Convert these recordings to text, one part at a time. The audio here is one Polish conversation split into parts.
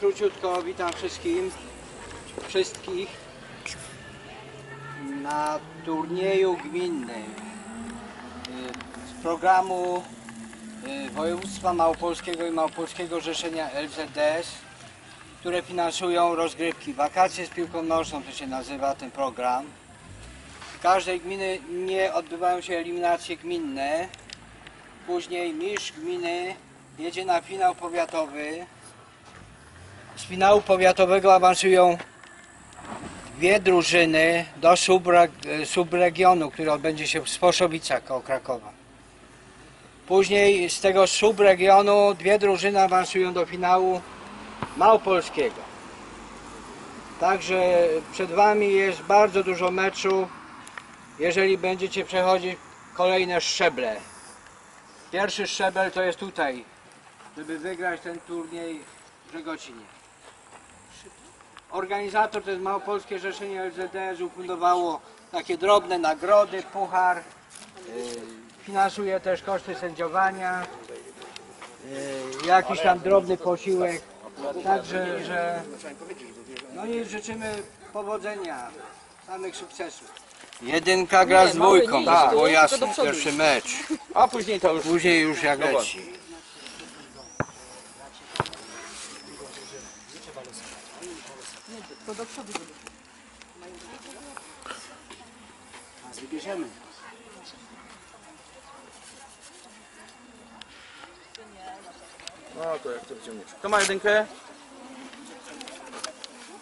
króciutko witam wszystkim, wszystkich na turnieju gminnym y, z programu y, Województwa Małopolskiego i Małopolskiego Rzeszenia LZDS, które finansują rozgrywki. Wakacje z piłką nożną to się nazywa ten program. W każdej gminy nie odbywają się eliminacje gminne. Później mistrz gminy jedzie na finał powiatowy. Z finału powiatowego awansują dwie drużyny do subre- subregionu, który odbędzie się w Sposzowicach koło Krakowa. Później z tego subregionu dwie drużyny awansują do finału małopolskiego. Także przed Wami jest bardzo dużo meczów, jeżeli będziecie przechodzić kolejne szczeble. Pierwszy szczebel to jest tutaj, żeby wygrać ten turniej w Żegocinie. Organizator to jest Małopolskie Rzeszenie LZDS, ufundowało takie drobne nagrody, puchar, yy, finansuje też koszty sędziowania, yy, jakiś tam drobny posiłek, także, że no i życzymy powodzenia, samych sukcesów. Jedynka gra z dwójką, tak, było jasne, pierwszy mecz. A później to już. Później już jak leci. A wybierzemy. No to jak to będziemy mieć. Kto ma jedynkę?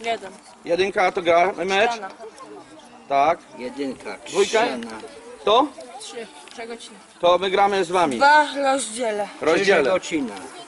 Jeden. Jedynka to gra mecz? Rana. Tak. Jedynka, Dwójka? To? Trzy. Przegociny. To my gramy z wami. Dwa rozdziele. Rozdzielę. Żegocina. Doskocz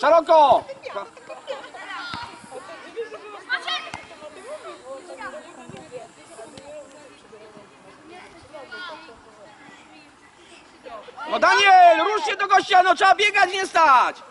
Szeroko! No Daniel, rusz się do gościa, no trzeba biegać, nie stać!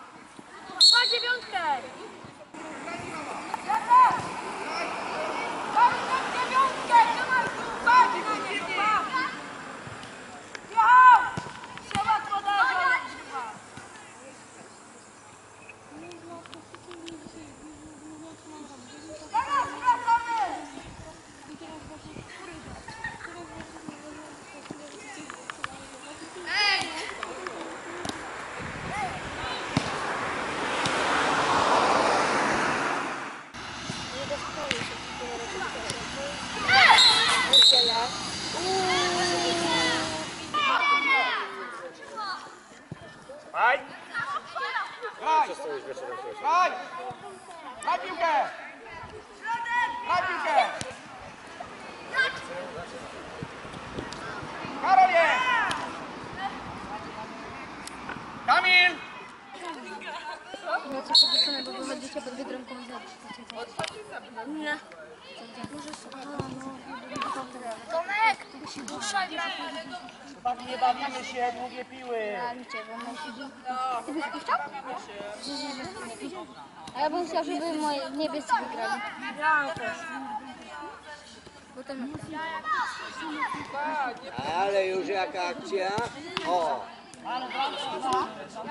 Aj! Graj! Graj! Na piłkę! Na piłkę! Karol jest! Kamil! No co powiedzone, bo wychodzicie pod Biedronką Nie. Może. Tomek! Puszczaj Nie bawimy się, długie piły. Ty byś chciał? A ja bym chciał, żeby moi niebiescy wygrali. Ja też. Ale już jaka akcja? O!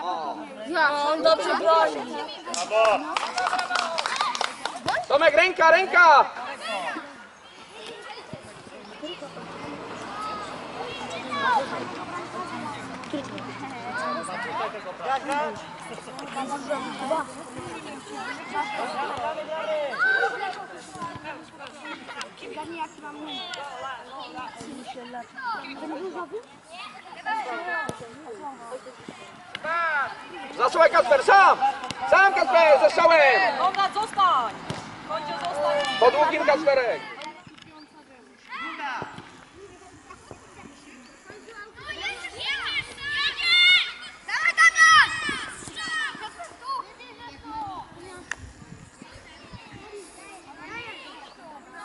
O! Ja, on dobrze broni. Tomek, ręka, ręka! Zasłuchaj Kasper, sam! Sam Kasper, ze strzałem! Konrad, zostań! Po długim Kasperek!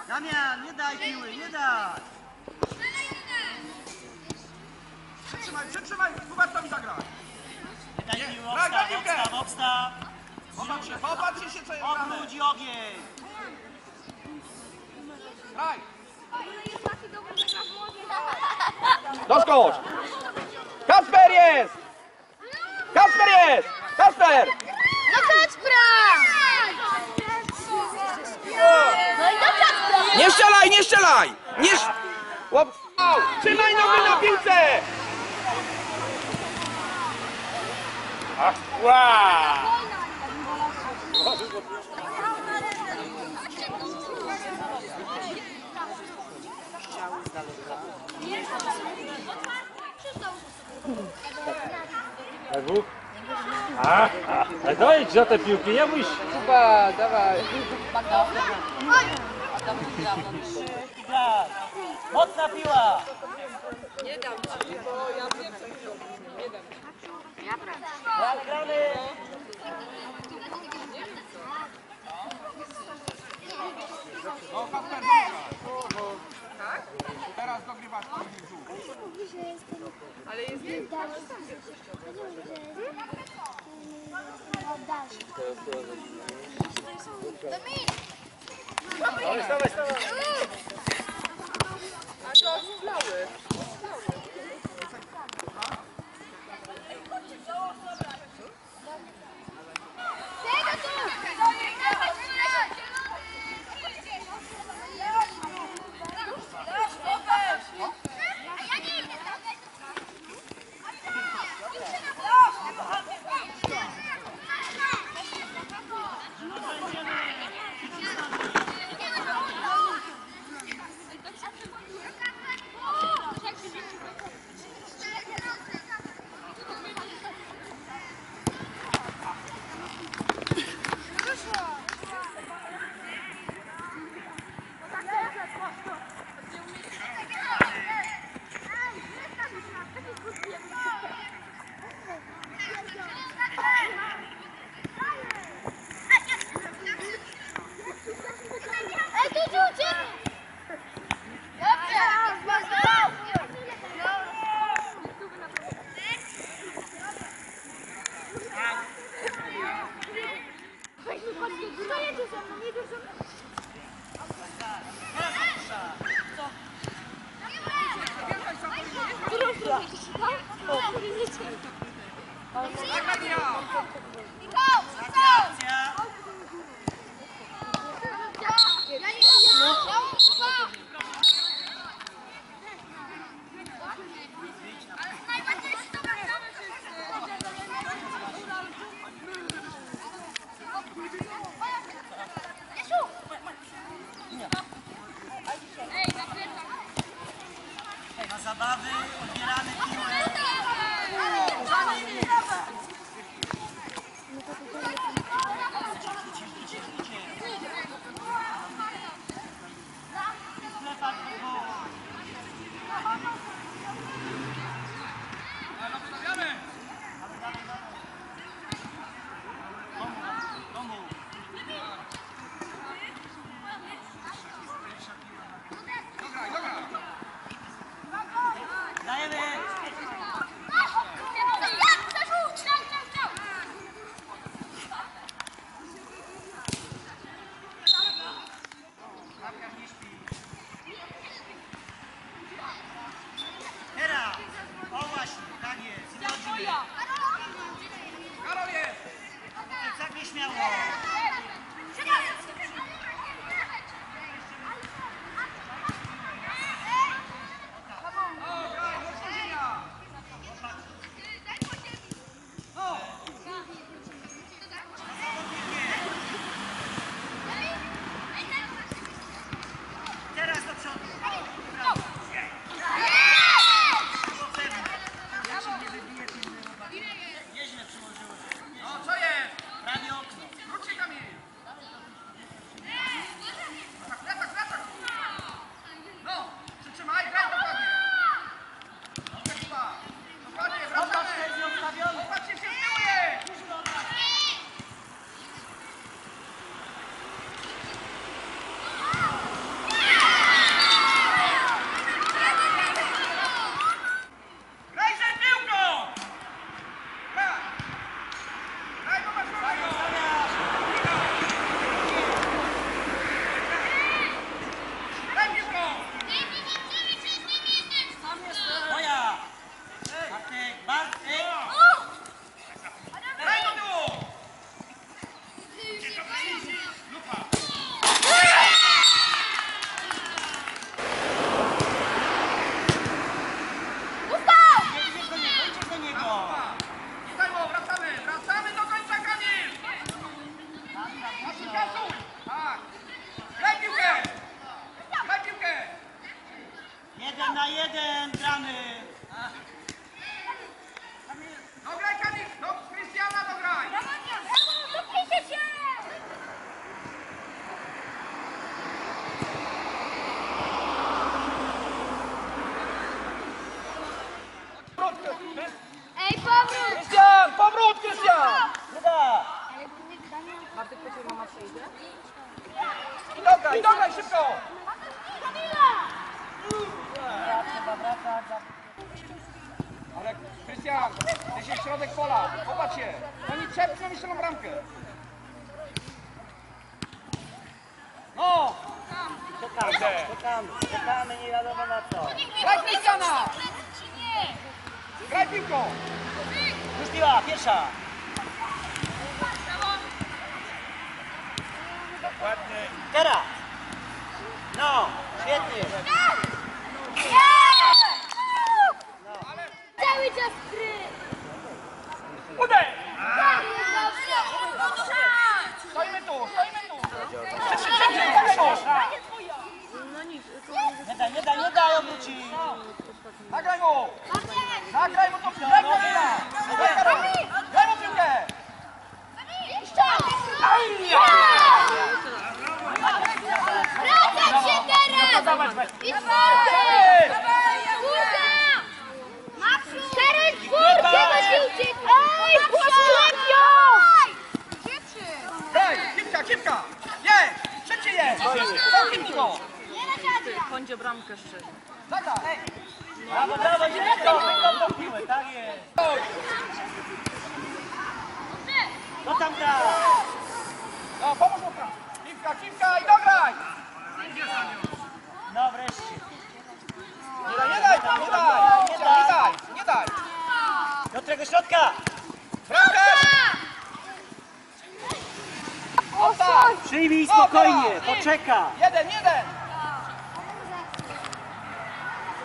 Damian, nie daj piły, nie daj! Przytrzymaj, przytrzymaj, Hubert tam zagraj. Nie daj piły, Graj, graj obstaw, obstaw, obstaw! Popatrz się, popatrz się, co jest grane. Obróć ogień! Doskocz! Kasper jest! Kasper jest! Kasper! No Kacpra! No i do Kacpra! Nie strzelaj, nie strzelaj! Nie sz... Łap... Trzymaj nogi na piłce! Ach, wow! A, a dojdź za te piłki, nie bój się. Graj! Mocna piła! Gramy, Hera! O właśnie, tak jest. Karol jest! Tak nieśmiało. Szymon! Strzelą bramkę. No! Czekamy, czekamy, czekamy, nie wiadomo na co. Graj Krystiana! Graj piłką! Piła, pierwsza. Teraz. No, świetnie. Cały czas gry! Uderz! Stoimy tu, stoimy tu! Szybciej, szybciej, Dagmos! Nie daj, nie daj, nie daj obrócić. Nagraj mu! Nagraj mu to Daj mu piłkę! Daj Karol! Daj mu piłkę! Wracać się teraz! I czwórkę! Czwórka! Cztery czwórkę na piłcie! Ej, poślepio! Daj! Kipka, kipka! Jedź! Szybciej jedź! Daj kipko! Kądzie bramkę szczerze. Brawo, brawo, tą piłę, tak jest. No tam gra. No, pomóż mu tam! Kipka, kipka i dograj! No wreszcie. Nie daj, nie daj, nie daj! Nie daj, nie daj! Piotrego środka. Tak! Przyjmij spokojnie, poczeka. Jeden, jeden!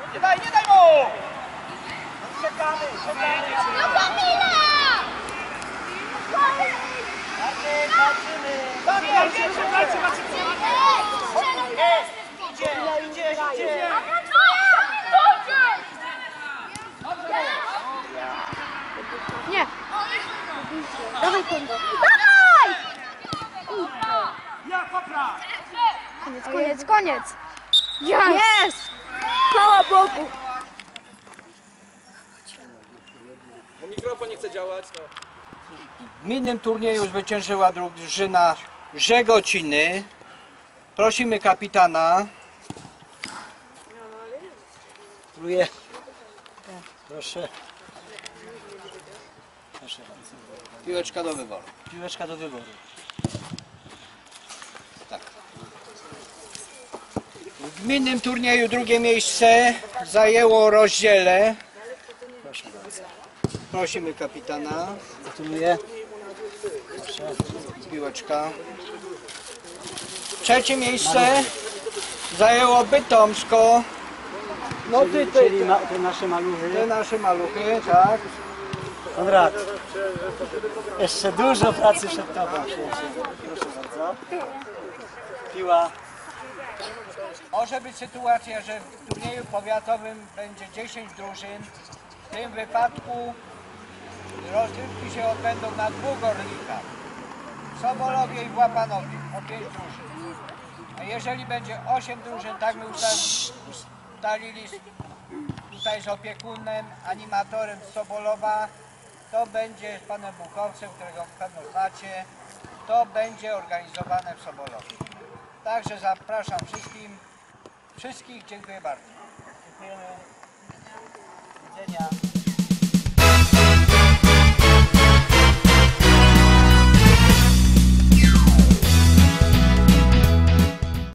Nie daj, nie daj mu! Czekamy, czekamy. No Kamila! Marcin, walczymy. Jest! Jest, idzie, idzie, idzie. Nie. Dawaj kondo. Dawaj! Ja, kopra! Koniec, koniec, koniec. Jest! Chwała Bogu. Mikrofon nie chce działać. W gminnym turnieju zwyciężyła drużyna Żegociny. Prosimy kapitana. Próbuję. Proszę. Proszę bardzo. Piłeczka do wyboru. Piłeczka do wyboru. W gminnym turnieju drugie miejsce zajęło rozdziele. Prosimy kapitana. Gratuluję. Piłeczka. Trzecie miejsce zajęło Bytomsko. No ty, ty, Czyli ma, te nasze maluchy. te nasze maluchy, tak. Konrad. Jeszcze dużo pracy przed tobą. Proszę bardzo. Piła. Może być sytuacja, że w turnieju powiatowym będzie 10 drużyn. W tym wypadku rozgrywki się odbędą na dwóch orlikach. W Sobolowie i w Łapanowie po 5 drużyn. A jeżeli będzie 8 drużyn, tak my usta- ustalili tutaj z opiekunem, animatorem Sobolowa, to będzie z panem Buchowcem, którego pewno znacie, to będzie organizowane w Sobolowie. Także zapraszam wszystkim. Wszystkich dziękuję bardzo. Dziękujemy. Do widzenia.